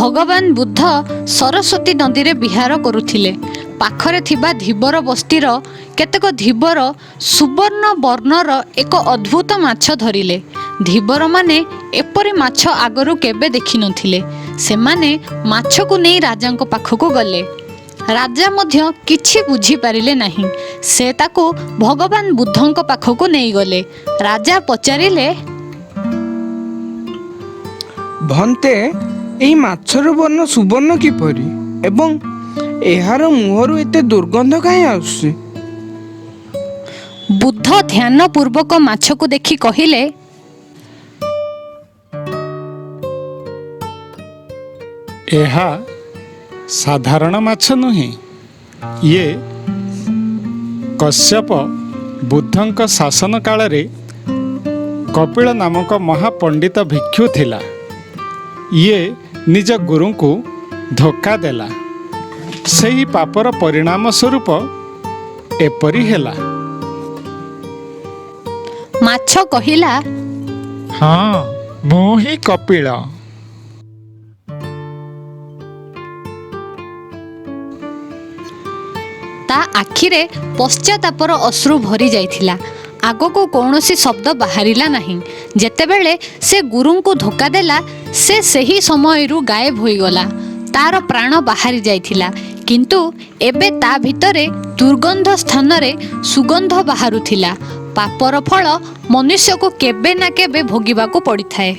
ଭଗବାନ ବୁଦ୍ଧ ସରସ୍ୱତୀ ନଦୀରେ ବିହାର କରୁଥିଲେ। ପାଖରେ ଥିବା ଧୀବର ବସ୍ତିର କେତେକ ଧୀବର ସୁବର୍ଣ୍ଣ ବର୍ଣ୍ଣର ଏକ ଅଦ୍ଭୁତ ମାଛ ଧରିଲେ। ଧୀବରମାନେ ଏପରି ମାଛ ଆଗରୁ କେବେ ଦେଖିନଥିଲେ। ସେମାନେ ମାଛକୁ ନେଇ ରାଜାଙ୍କ ପାଖକୁ ଗଲେ। ରାଜା ମଧ୍ୟ କିଛି ବୁଝିପାରିଲେ ନାହିଁ। ସେ ତାକୁ ଭଗବାନ ବୁଦ୍ଧଙ୍କ ପାଖକୁ ନେଇଗଲେ। ରାଜା ପଚାରିଲେ ଭନ୍ତେ ଏହି ମାଛର ବର୍ଣ୍ଣ ସୁବର୍ଣ୍ଣ କିପରି? ଏବଂ ଏହାର ମୁହଁରୁ ଏତେ ଦୁର୍ଗନ୍ଧ କାହିଁ ଆସୁଛି? ବୁଦ୍ଧ ଧ୍ୟାନପୂର୍ବକ ମାଛକୁ ଦେଖି କହିଲେ ଏହା ସାଧାରଣ ମାଛ ନୁହେଁ। ଇଏ କଶ୍ୟପ ବୁଦ୍ଧଙ୍କ ଶାସନ କାଳରେ କପିଳ ନାମକ ମହାପଣ୍ଡିତ ଭିକ୍ଷୁ ଥିଲା। ଇଏ ନିଜ ଗୁରୁଙ୍କୁ ଧୋକା ଦେଲା। ସେହି ପାପର ପରିଣାମ ସ୍ୱରୂପ ଏପରି ହେଲା। ମାଛ କହିଲା ହଁ ମୁଁ ହିଁ କପିଳ। ତା ଆଖିରେ ପଶ୍ଚାତାପର ଅଶ୍ରୁ ଭରି ଯାଇଥିଲା। ଆଗକୁ କୌଣସି ଶବ୍ଦ ବାହାରିଲା ନାହିଁ। ଯେତେବେଳେ ସେ ଗୁରୁଙ୍କୁ ଧୋକା ଦେଲା ସେ ସେହି ସମୟରୁ ଗାୟବ ହୋଇଗଲା। ତାର ପ୍ରାଣ ବାହାରି ଯାଇଥିଲା। କିନ୍ତୁ ଏବେ ତା ଭିତରେ ଦୁର୍ଗନ୍ଧ ସ୍ଥାନରେ ସୁଗନ୍ଧ ବାହାରୁଥିଲା। ପାପର ଫଳ ମନୁଷ୍ୟକୁ କେବେ ନା କେବେ ଭୋଗିବାକୁ ପଡ଼ିଥାଏ।